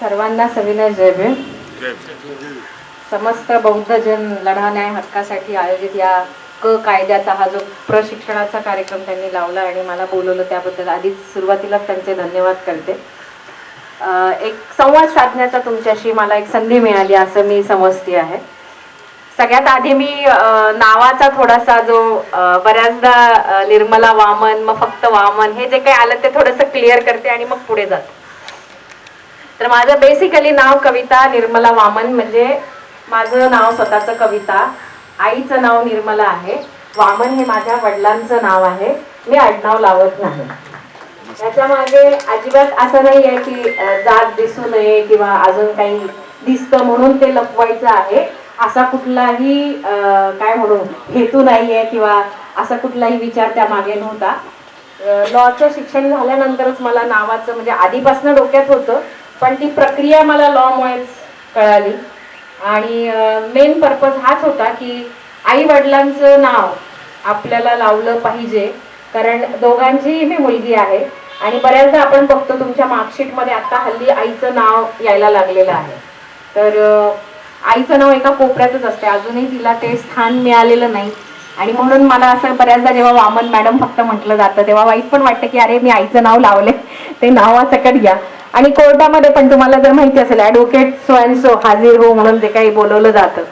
सर्वांना सविनय जयभीम समस्त बौद्ध जन लढा न्याय हक्कासाठी आयोजित या क कायद्याचा हा जो प्रशिक्षणाचा कार्यक्रम त्यांनी लावला आणि मला बोलवलं त्याबद्दल आधीच सुरुवातीलाच त्यांचे धन्यवाद करते. एक संवाद साधण्याचा तुमच्याशी मला एक संधी मिळाली असं मी समजते आहे. सगळ्यात आधी मी नावाचा थोडासा जो बऱ्याचदा निर्मला वामन मग फक्त वामन हे जे काही आलं ते थोडंसं क्लिअर करते आणि मग पुढे जाते. तर माझं बेसिकली नाव कविता निर्मला वामन म्हणजे माझं नाव स्वतःचं कविता. आईचं नाव निर्मला आहे. वामन हे माझ्या वडिलांचं नाव आहे. मी आडनाव लावत नाही. त्याच्यामागे अजिबात असं नाही आहे की जात दिसू नये किंवा अजून काही दिसतं म्हणून ते लपवायचं आहे. असा कुठलाही काय म्हणू हेतू नाही आहे किंवा असा कुठलाही विचार त्या मागे नव्हता. लॉचं शिक्षण झाल्यानंतरच मला नावाचं म्हणजे आधीपासून डोक्यात होतं. पण ती प्रक्रिया मला लॉमुळेच कळाली. आणि मेन पर्पज हाच होता की आई वडिलांचं नाव आपल्याला लावलं पाहिजे. कारण दोघांचीही मी मुलगी आहे आणि बऱ्याचदा आपण बघतो तुमच्या मार्कशीटमध्ये आत्ता हल्ली आईचं नाव यायला लागलेलं आहे. तर आईचं नाव एका कोपऱ्यातच असते अजूनही तिला ते स्थान मिळालेलं नाही. आणि म्हणून मला असं बऱ्याचदा जेव्हा वामन मॅडम फक्त म्हटलं जातं तेव्हा वाईट पण वाटतं की अरे मी आईचं नाव लावले ते नावासकट घ्या. आणि कोर्टामध्ये पण तुम्हाला जर माहिती असेल ॲडव्होकेट सो सो हाजीर हो म्हणून जे काही बोलवलं जातं.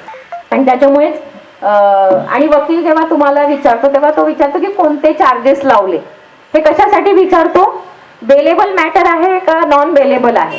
आणि त्याच्यामुळेच आणि वकील जेव्हा तुम्हाला विचारतो तेव्हा तो विचारतो की कोणते चार्जेस लावले? हे कशासाठी विचारतो? बेलेबल मॅटर आहे का नॉन बेलेबल आहे?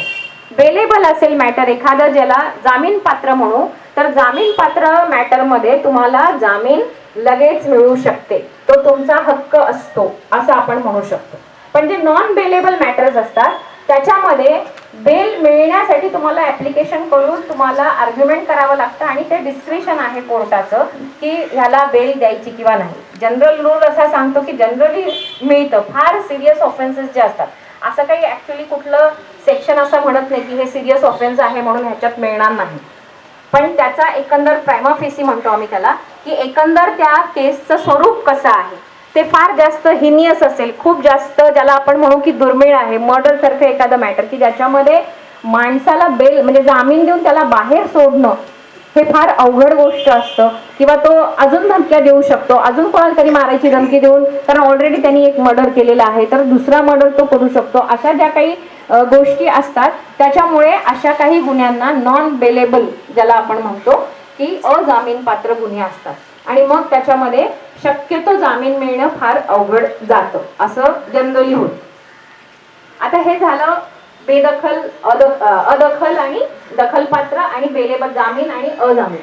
बेलेबल असेल मॅटर एखादं ज्याला जामीन पात्र म्हणू तर जामीन पात्र मॅटरमध्ये तुम्हाला जामीन लगेच मिळू शकते. तो तुमचा हक्क असतो असं आपण म्हणू शकतो. पण जे नॉन बेलेबल मॅटर्स असतात त्याच्यामध्ये बेल मिळण्यासाठी तुम्हाला ऍप्लिकेशन करून तुम्हाला आर्ग्युमेंट करावं लागतं आणि ते डिस्क्रिशन आहे कोर्टाचं की ह्याला बेल द्यायची किंवा नाही. जनरल रूल असा सांगतो की जनरली मिळतं. फार सिरियस ऑफेन्सेस जे असतात. असं काही ऍक्च्युली कुठलं सेक्शन असं म्हणत नाही की हे सिरियस ऑफेन्स आहे म्हणून ह्याच्यात मिळणार नाही. पण त्याचा एकंदर प्रायमाफेसी म्हणतो आम्ही त्याला की एकंदर त्या केसचं स्वरूप कसं आहे? ते फार जास्त हिनियस असेल खूप जास्त ज्याला आपण म्हणू की दुर्मिळ आहे मर्डर सारखं एखादं मॅटर की ज्याच्यामध्ये माणसाला बेल म्हणजे जामीन देऊन त्याला बाहेर सोडणं हे फार अवघड गोष्ट असतं. किंवा तो अजून धमक्या देऊ शकतो. अजून कोणाला तरी मारायची धमकी देऊन कारण ऑलरेडी त्यांनी एक मर्डर केलेला आहे तर दुसरा मर्डर तो करू शकतो. अशा ज्या काही गोष्टी असतात त्याच्यामुळे अशा काही गुन्ह्यांना नॉन बेलेबल ज्याला आपण म्हणतो की अजामीन पात्र गुन्हे असतात. आणि मग त्याच्यामध्ये शक्यतो जामीन मिळणं फार अवघड जातं असं जनरली होत. आता हे झालं बेदखल अद अदखल आणि दखलपात्र आणि बेलेबल जामीन आणि अजामीन.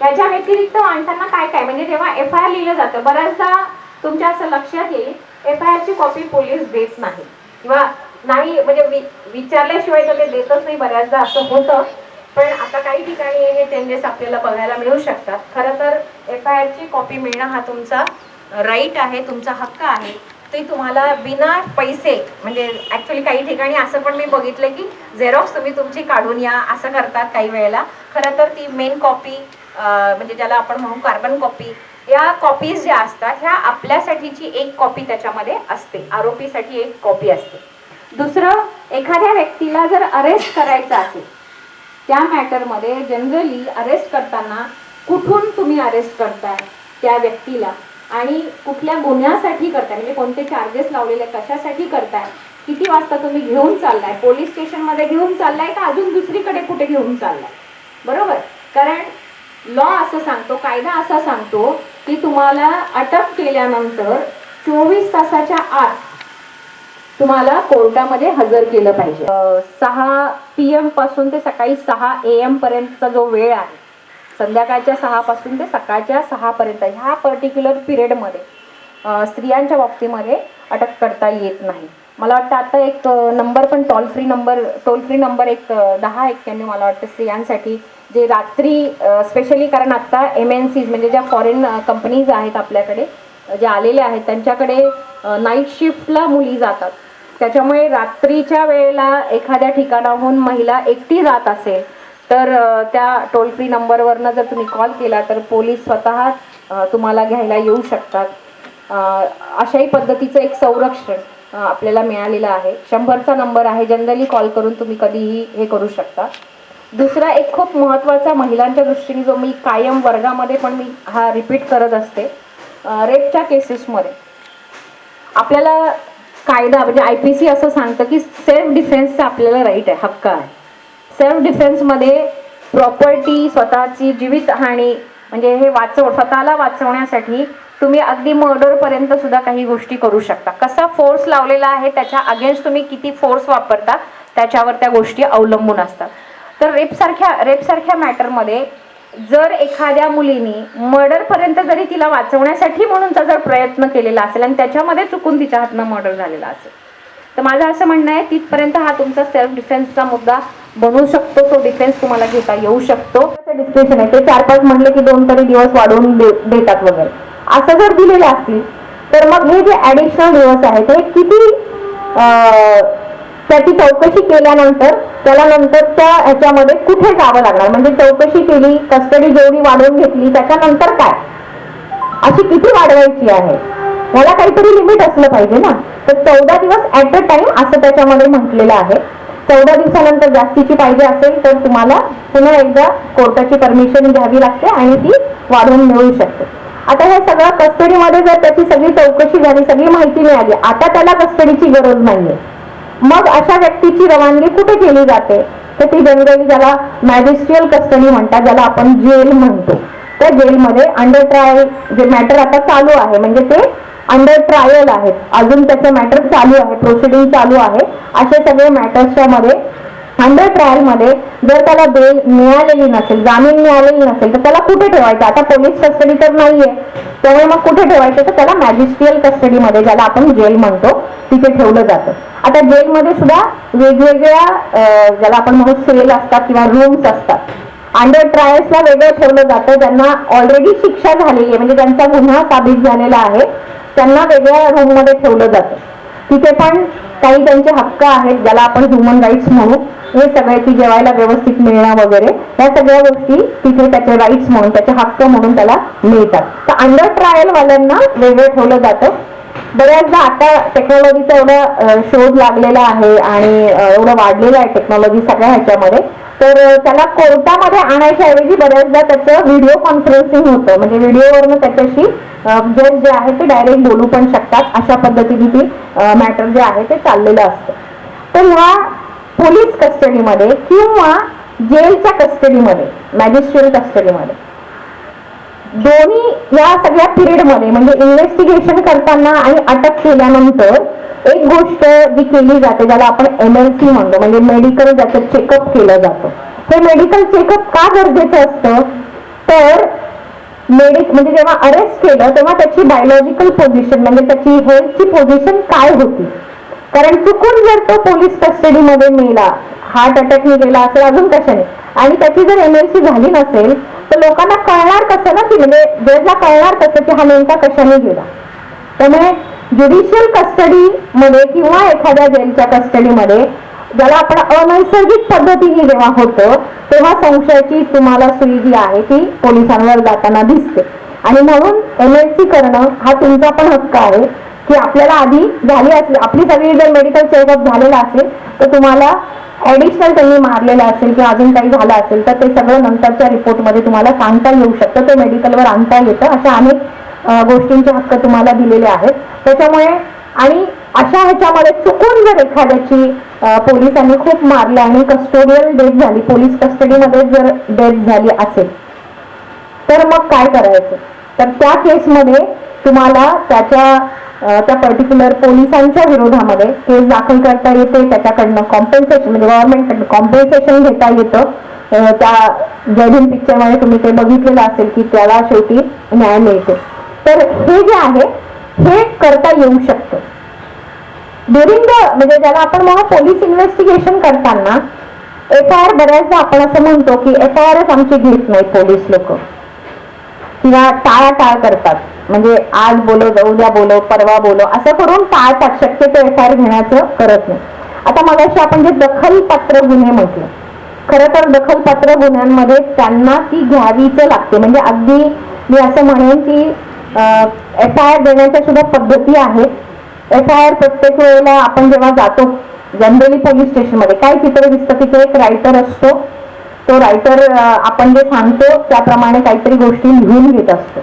त्याच्या व्यतिरिक्त माणसांना काय काय? म्हणजे जेव्हा एफ आय आर लिहिलं जातं बऱ्याचदा तुमच्या असं लक्षात येईल एफ आय आरची कॉपी पोलीस देत नाही. किंवा नाही म्हणजे वि विचारल्याशिवाय तर ते देतच नाही बऱ्याचदा असं होतं. पण आता काही ठिकाणी हे चेंजेस आपल्याला बघायला मिळू शकतात. खरं तर एफ आय आरची कॉपी मिळणं हा तुमचा राईट आहे तुमचा हक्क आहे. ते तुम्हाला बिना पैसे म्हणजे ॲक्च्युली काही ठिकाणी असं पण मी बघितलं की झेरॉक्स तुम्ही तुमची काढून या असं करतात काही वेळेला. खरं तर ती मेन कॉपी म्हणजे ज्याला आपण म्हणू कार्बन कॉपी या कॉपीज ज्या असतात ह्या आपल्यासाठीची एक कॉपी त्याच्यामध्ये असते. आरोपीसाठी एक कॉपी असते. दुसरं एखाद्या व्यक्तीला जर अरेस्ट करायचं असेल त्या मॅटरमध्ये जनरली अरेस्ट करताना कुठून तुम्ही अरेस्ट करताय त्या व्यक्तीला? आणि कुठल्या गुन्ह्यासाठी करताय? म्हणजे कोणते चार्जेस लावलेले कशासाठी करताय? किती वाजता तुम्ही घेऊन चाललाय? पोलीस स्टेशनमध्ये घेऊन चाललाय का अजून दुसरीकडे कुठे घेऊन चाललाय? बरोबर? कारण लॉ असं सांगतो कायदा असा सांगतो की तुम्हाला अटक केल्यानंतर चोवीस तासाच्या आत तुम्हाला कोर्टामध्ये हजर केलं पाहिजे. सहा पी एमपासून ते सकाळी सहा ए एम पर्यंतचा जो वेळ आहे संध्याकाळच्या सहा पासून ते सकाळच्या सहा पर्यंत ह्या पर्टिक्युलर पिरियडमध्ये स्त्रियांच्या बाबतीमध्ये अटक करता येत नाही. मला वाटतं आता एक नंबर पण toll free number toll free number एक दहा एक्क्याण्णव मला वाटतं स्त्रियांसाठी. जे रात्री स्पेशली कारण आता एम एन सीज म्हणजे ज्या फॉरेन कंपनीज आहेत आपल्याकडे जे आलेले आहेत त्यांच्याकडे नाईट शिफ्टला मुली जातात. त्याच्यामुळे रात्रीच्या वेळेला एखाद्या ठिकाणाहून महिला एकटी जात असेल तर त्या टोल फ्री नंबरवरनं जर तुम्ही कॉल केला तर पोलीस स्वतः तुम्हाला घ्यायला येऊ शकतात. अशाही पद्धतीचं एक संरक्षण आपल्याला मिळालेलं आहे. शंभरचा नंबर आहे. जनरली कॉल करून तुम्ही कधीही हे करू शकता. दुसरा एक खूप महत्त्वाचा महिलांच्या दृष्टीने जो मी कायम वर्गामध्ये पण मी हा रिपीट करत असते रेपच्या केसेसमध्ये आपल्याला कायदा म्हणजे आय पी सी असं सांगतं की सेल्फ डिफेन्सचा आपल्याला राईट आहे हक्क आहे. सेल्फ डिफेन्समध्ये प्रॉपर्टी स्वतःची जीवितहानी म्हणजे हे वाचव स्वतःला वाचवण्यासाठी तुम्ही अगदी मर्डरपर्यंत सुद्धा काही गोष्टी करू शकता. कसा फोर्स लावलेला आहे त्याच्या अगेन्स्ट तुम्ही किती फोर्स वापरता त्याच्यावर त्या गोष्टी अवलंबून असतात. तर रेपसारख्या रेपसारख्या मॅटरमध्ये जर एखाद्या मुलीने मर्डरपर्यंत जरी तिला वाचवण्यासाठी म्हणूनचा जर प्रयत्न केलेला असेल आणि त्याच्यामध्ये चुकून तिच्या हातनं मर्डर झालेला असेल तर माझं असं म्हणणं आहे तिथपर्यंत हा तुमचा सेल्फ डिफेन्सचा मुद्दा बनू शकतो तो डिफेन्स तुम्हाला घेता येऊ शकतो. डिस्क्रिप्शन आहे. ते चार पाच म्हणले की दोन तरी दिवस वाढवून दे- देतात वगैरे. असं जर दिलेलं असतील तर मग हे जे ॲडिशनल दिवस आहेत ते किती त्याची चौकशी केल्यानंतर त्याला नंतर त्या ह्याच्यामध्ये कुठे जावं लागणार? म्हणजे चौकशी केली कस्टडी जेवढी वाढवून घेतली त्याच्यानंतर काय? अशी किती वाढवायची आहे? याला काहीतरी लिमिट असलं पाहिजे ना? तर चौदा दिवस ऍट अ टाइम असं त्याच्यामध्ये म्हटलेलं आहे. चौदा दिवसानंतर जास्तीची पाहिजे असेल तर तुम्हाला पुन्हा एकदा कोर्टाची परमिशन घ्यावी लागते आणि ती वाढवून मिळू शकते. आता हे सगळं कस्टडीमध्ये जर त्याची सगळी चौकशी झाली सगळी माहिती मिळाली आता त्याला कस्टडीची गरज नाहीये. मग अशा व्यक्तीची रवानगी कुठे केली जाते? तर ती जनरली ज्याला मॅजिस्ट्रियल कस्टडी म्हणतात ज्याला आपण जेल म्हणतो. त्या जेलमध्ये अंडर ट्रायल जे मॅटर आता चालू आहे म्हणजे ते अंडर ट्रायल आहेत. अजून त्याचे मॅटर चालू आहे प्रोसिडिंग चालू आहे. असे सगळे मॅटर्सच्या मध्ये अंडर ट्रायलमध्ये जर त्याला बेल मिळालेली नसेल जामीन मिळालेली नसेल तर त्याला कुठे ठेवायचं? आता पोलीस कस्टडी तर नाहीये. त्यामुळे मग कुठे ठेवायचं? तर त्याला मॅजिस्ट्रियल कस्टडीमध्ये ज्याला आपण जेल म्हणतो तिथे ठेवलं जातं. आता जेलमध्ये सुद्धा वेगवेगळ्या ज्याला आपण म्हणू सेल असतात किंवा रूम्स असतात. अंडर ट्रायल्सला वेगळं ठेवलं जातं. ज्यांना ऑलरेडी शिक्षा झालेली आहे म्हणजे ज्यांचा गुन्हा साबित झालेला आहे त्यांना वेगळ्या रूममध्ये ठेवलं जातं. तिथे पण काही त्यांचे हक्क आहेत ज्याला आपण ह्युमन राईट्स म्हणू. हे सगळे ती जेवायला व्यवस्थित मिळणं वगैरे या सगळ्या गोष्टी तिथे त्याचे राईट्स म्हणून त्याचे हक्क म्हणून त्याला मिळतात. तर अंडर ट्रायल वाल्यांना वेगळं ठेवलं जातं. बऱ्याचदा आता टेक्नॉलॉजीचा एवढा शोध लागलेला आहे आणि एवढं वाढलेलं आहे टेक्नॉलॉजी सगळ्या ह्याच्यामध्ये. तर त्याला कोर्टामध्ये आणायच्या ऐवजी बऱ्याचदा त्याचं व्हिडिओ कॉन्फरन्सिंग होतं. म्हणजे व्हिडिओवरनं त्याच्याशी जज जे आहे ते डायरेक्ट बोलू पण शकतात. अशा पद्धतीने ती मॅटर जे आहे ते चाललेलं असतं. तर ह्या पोलीस कस्टडीमध्ये किंवा जेलच्या कस्टडीमध्ये मॅजिस्ट्रेट कस्टडीमध्ये दोन्ही या सगळ्या पिरियडमध्ये म्हणजे इन्व्हेस्टिगेशन करताना आणि अटक केल्यानंतर एक गोष्ट जी केली जाते ज्याला आपण एम एल सी म्हणतो म्हणजे मेडिकल ज्याचं चेकअप केलं जातं. हे मेडिकल चेकअप का गरजेचं असतं? तर मेडिक म्हणजे जेव्हा अरेस्ट केलं तेव्हा त्याची बायोलॉजिकल पोझिशन म्हणजे त्याची हेल्थची पोझिशन काय होती? कारण चुकून जर तो पोलीस कस्टडीमध्ये मेला हार्ट अटॅकने गेला असेल अजून कशाने? आणि त्याची जर एमएलसी झाली नसेल तर लोकांना कळणार कसं ना की म्हणजे जजला कळणार कसं की हा नेमका कशाने गेला? त्यामुळे ज्युडिशियल कस्टडी मध्ये किंवा एखाद्या जेलच्या कस्टडीमध्ये ज्याला आपण अनैसर्गिक पद्धतीने जेव्हा होतं तेव्हा संशयाची तुम्हाला सुई जी आहे ती पोलिसांवर जाताना दिसते. आणि म्हणून एम एल सी करणं हा तुमचा पण हक्क आहे की आपल्याला आधी झाली असली आपली सगळी जर मेडिकल चेकअप झालेला असेल तर तुम्हाला ऍडिशनल त्यांनी मारलेलं असेल किंवा अजून काही झालं असेल तर ते सगळं नंतरच्या रिपोर्टमध्ये तुम्हाला सांगता येऊ शकतं ते मेडिकलवर आणता येतं अशा अनेक गोष्टींचे हक्क तुम्हाला दिलेले आहेत. त्याच्यामुळे आणि अशा ह्याच्यामध्ये चुकून जर एखाद्याची पोलिसांनी खूप मारलं आणि कस्टोडियल डेथ झाली पोलीस कस्टडीमध्ये जर डेथ झाली असेल तर मग काय करायचं? तर त्या केसमध्ये तुम्हाला त्याच्या त्या पर्टिक्युलर पोलिसांच्या विरोधामध्ये केस दाखल करता येते त्याच्याकडनं कॉम्पेन्सेशन म्हणजे गव्हर्नमेंटकडनं कॉम्पेन्सेशन घेता येतं. त्या जयभीम पिक्चरमध्ये तुम्ही ते बघितलेलं असेल की त्याला शेवटी न्याय मिळतो. तर हे जे आहे हे करता येऊ शकतं. ड्युरिंग द म्हणजे ज्याला आपण म्हणू पोलीस इन्व्हेस्टिगेशन करताना एफ आय आर बऱ्याचदा आपण असं म्हणतो की एफ आय आरच आमची घेत नाही पोलीस लोक. किंवा टाळाटाळ करतात. म्हणजे आज बोलव उद्या बोलव परवा बोलव असं करून टाळतात. शक्यतो एफ आय आर घेण्याचं करत नाही. आता मगाशी आपण जे दखलपात्र गुन्हे म्हटलं खरं तर दखलपात्र गुन्ह्यांमध्ये त्यांना ती घ्यावीच लागते. म्हणजे अगदी मी असं म्हणेन की एफ आय आर देण्याच्या सुद्धा पद्धती आहेत. एफ आय आर प्रत्येक वेळेला आपण जेव्हा जातो जनरली पोलीस स्टेशनमध्ये काय चित्र दिसतं तिथे एक रायटर असतो. तो रायटर आपण जे सांगतो त्याप्रमाणे काहीतरी गोष्टी लिहून घेत असतो.